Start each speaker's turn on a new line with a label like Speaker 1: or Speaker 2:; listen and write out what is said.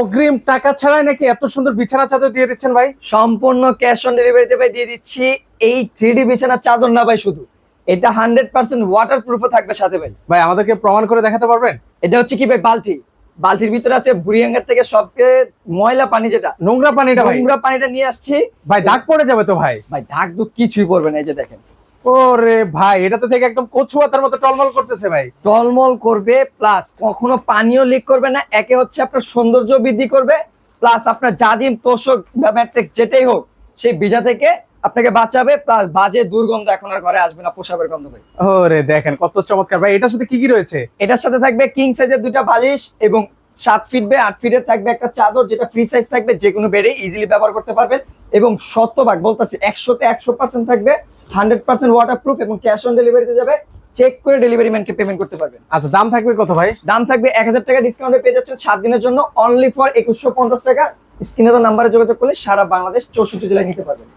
Speaker 1: অগ্রিম টাকা ছাড়াই নাকি এত সুন্দর বিছানা চাদর দিয়ে দিচ্ছেন ভাই?
Speaker 2: সম্পূর্ণ ক্যাশ অন ডেলিভারিতে ভাই দিয়ে দিচ্ছি। এই থ্রি বিছানার চাদর না ভাই শুধু। এটা হান্ড্রেড পার্সেন্ট ওয়াটার প্রুফও থাকবে সাথে ভাই।
Speaker 1: ভাই আমাদেরকে প্রমাণ করে দেখাতে পারবেন?
Speaker 2: এটা হচ্ছে কি ভাই বালতি? বালতির ভিতরে আছে বুড়িয়াঙ্গার থেকে সবকে ময়লা পানি যেটা।
Speaker 1: নোংরা পানিটা ভাই।
Speaker 2: নোংরা পানিটা নিয়ে আসছি।
Speaker 1: ভাই দাগ পড়ে যাবে তো ভাই।
Speaker 2: ভাই ঢাক দুঃখ কিছুই পড়বে না এই যে দেখেন।
Speaker 1: ওরে ভাই এটা তো থেকে একদম কচুয়াতার মতো টলমল করতেছে ভাই।
Speaker 2: টলমল করবে প্লাস কখনো পানিও লিক করবে না একে হচ্ছে আপনার সৌন্দর্য বৃদ্ধি করবে প্লাস আপনার জাজিম তোষক বা ম্যাট্রিক্স যেটাই হোক সেই বীজা থেকে আপনাকে বাঁচাবে প্লাস বাজে দুর্গন্ধ এখন আর ঘরে আসবে না পোশাকের গন্ধ ভাই।
Speaker 1: ওরে দেখেন কত চমৎকার ভাই এটার সাথে কি কি রয়েছে?
Speaker 2: এটার সাথে থাকবে কিং সাইজের দুটা বালিশ এবং সাত ফিট বে আট ফিটের থাকবে একটা চাদর যেটা ফ্রি সাইজ থাকবে যে কোনো বেডে ইজিলি ব্যবহার করতে পারবেন এবং শতভাগ বলতেছি একশোতে একশো পার্সেন্ট থাকবে হান্ড্রেড পার্সেন্ট ওয়াটার প্রুফ এবং ক্যাশ অন ডেলিভারিতে যাবে। চেক করে ডেলিভারি ম্যানকে পেমেন্ট করতে পারবেন।
Speaker 1: আচ্ছা দাম থাকবে কত ভাই?
Speaker 2: দাম থাকবে এক হাজার টাকা ডিসকাউন্টে পেয়ে যাচ্ছেন সাত দিনের জন্য অনলি ফর একুশশো পঞ্চাশ টাকা। স্ক্রিনে তো নাম্বারে যোগাযোগ করলে সারা বাংলাদেশ চৌষট্টি জেলায় নিতে পারবেন।